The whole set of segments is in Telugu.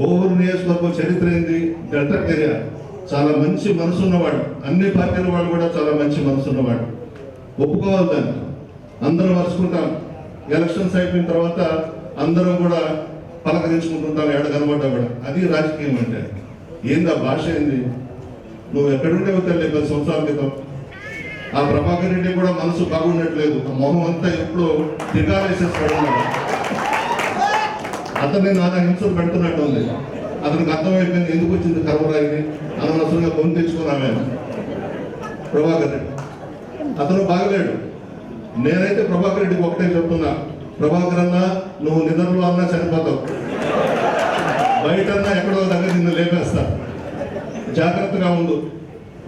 నియోజకవర్గం చరిత్ర ఏంది? డెల్టా కెరియర్ చాలా మంచి మనసు ఉన్నవాడు అన్ని పార్టీల వాళ్ళు కూడా చాలా మంచి మనసు ఉన్నవాడు ఒప్పుకోవాలి దాన్ని. అందరం మర్చుకుంటాం. ఎలక్షన్స్ అయిపోయిన తర్వాత అందరం కూడా పలకరించుకుంటుంటాం ఎడ కనబడ్డా కూడా. అది రాజకీయం అంటే. ఏంది ఆ భాష ఏంది? నువ్వు ఎక్కడుండేవో తెలియదు పది సంవత్సరాల క్రితం. ఆ ప్రభాకర్ రెడ్డి కూడా మనసు బాగుండట్లేదు ఆ మొహం అంతా ఎప్పుడో దిగాలేసేస్తాడు అతన్ని నానా హింసలు పెడుతున్నట్టు ఉంది. అతనికి అర్థమైపోయింది ఎందుకు వచ్చింది కర్మరాయిని అనవసరంగా కొని తెచ్చుకున్నామే ప్రభాకర్ రెడ్డి. అతను బాగలేడు. నేనైతే ప్రభాకర్ రెడ్డికి ఒకటే చెప్తున్నా. ప్రభాకర్ అన్న నువ్వు నిద్రలో అన్నా చనిపోతావు. బయటన్నా ఎక్కడో దగ్గర నిన్ను లేపేస్తా. జాగ్రత్తగా ఉండు.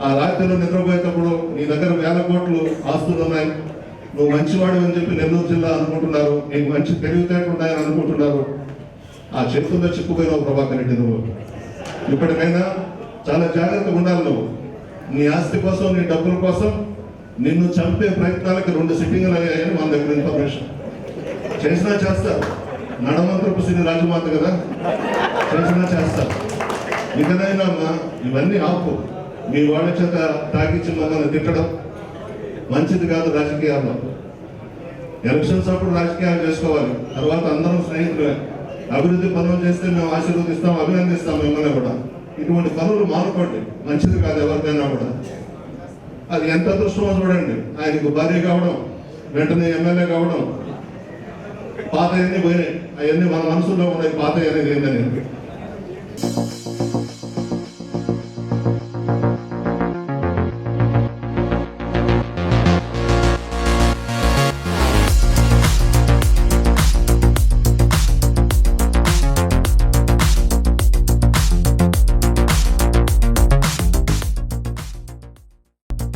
ఆ రాత్రిలో నిద్రపోయేటప్పుడు నీ దగ్గర వేల కోట్లు ఆస్తులు ఉన్నాయి. నువ్వు మంచివాడు అని చెప్పి నెల్లూరు జిల్లా అనుకుంటున్నారు. నీకు మంచి తెలివితేటలు ఉన్నాయని అనుకుంటున్నారు. ఆ చేతుల్లో చిక్కుపోయినావు ప్రభాకర్ రెడ్డి నువ్వు. ఇప్పటికైనా చాలా జాగ్రత్తగా ఉండాలి నువ్వు. నీ ఆస్తి కోసం నీ డబ్బుల కోసం నిన్ను చంపే ప్రయత్నాలకి రెండు సిట్టింగ్లు అయ్యాయని మన దగ్గర ఇన్ఫర్మేషన్ చేసినా చేస్తారు నడమంత్రపు సిని రాజమాత కదా? చేసినా చేస్తారు ఇకనైనా అమ్మా ఇవన్నీ ఆపు. మీ వాళ్ళ చేత తాగించి మనల్ని తిట్టడం మంచిది కాదు రాజకీయాల్లో. ఎలక్షన్స్ అప్పుడు రాజకీయాలు చేసుకోవాలి. తర్వాత అందరం స్నేహితులే అభివృద్ధి పనులు చేస్తే మేము ఆశీర్వదిస్తాం అభినందిస్తాం మిమ్మల్ని కూడా. ఇటువంటి పనులు మానుకోండి. మంచిది కాదు ఎవరికైనా కూడా. అది ఎంత అదృష్టమో చూడండి. ఆయనకు భార్య కావడం వెంటనే ఎమ్మెల్యే కావడం పాత అన్ని పోయినాయి. అవన్నీ మన మనసులో ఉన్నాయి పాత అనేది ఏందని